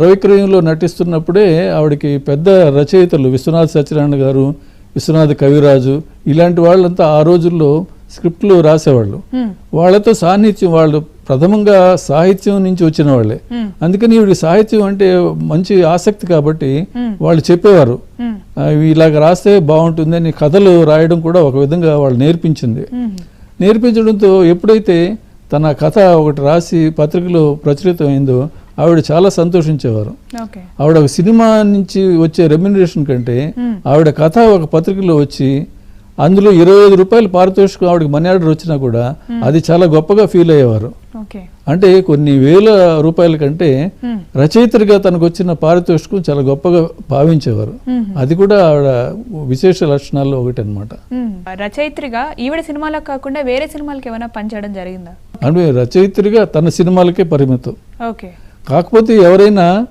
రవిక్రయంలో నటిస్తున్నప్పుడే ఆవిడకి పెద్ద రచయితలు విశ్వనాథ్ సత్యనారాయణ గారు విశ్వనాథ్ కవిరాజు ఇలాంటి వాళ్ళంతా ఆ రోజుల్లో స్క్రిప్ట్లు రాసేవాళ్ళు. వాళ్ళతో సాన్నిధ్యం వాళ్ళు ప్రథమంగా సాహిత్యం నుంచి వచ్చిన వాళ్ళే. అందుకని ఇవి సాహిత్యం అంటే మంచి ఆసక్తి కాబట్టి. వాళ్ళు చెప్పేవారు ఇలాగ రాస్తే బాగుంటుందని కథలు రాయడం కూడా ఒక విధంగా వాళ్ళు నేర్పించింది. నేర్పించడంతో ఎప్పుడైతే తన కథ ఒకటి రాసి పత్రికలో ప్రచురితమైందో ఆవిడ చాలా సంతోషించేవారు. ఆవిడ ఒక సినిమా నుంచి వచ్చే రెమ్యునరేషన్ కంటే. ఆవిడ కథ ఒక పత్రికలో వచ్చి అందులో ఇరవై ఐదు రూపాయలు పారితోషికం ఆవిడకి మనీ ఆర్డర్ వచ్చినా కూడా అది చాలా గొప్పగా ఫీల్ అయ్యేవారు. అంటే కొన్ని వేల రూపాయల కంటే. రచయితగా తనకు వచ్చిన పారితోషికం చాలా గొప్పగా భావించేవారు. అది కూడా ఆవిడ విశేష లక్షణాల్లో ఒకటి అనమాట. రచయిత్రిగా ఈవిడ సినిమాలకు కాకుండా వేరే సినిమాలకు ఏమైనా పనిచేయడం జరిగిందా? అంటే రచయిత్రిగా తన సినిమాలకే పరిమితం. ఓకే. కాకపోతే ఎవరైనా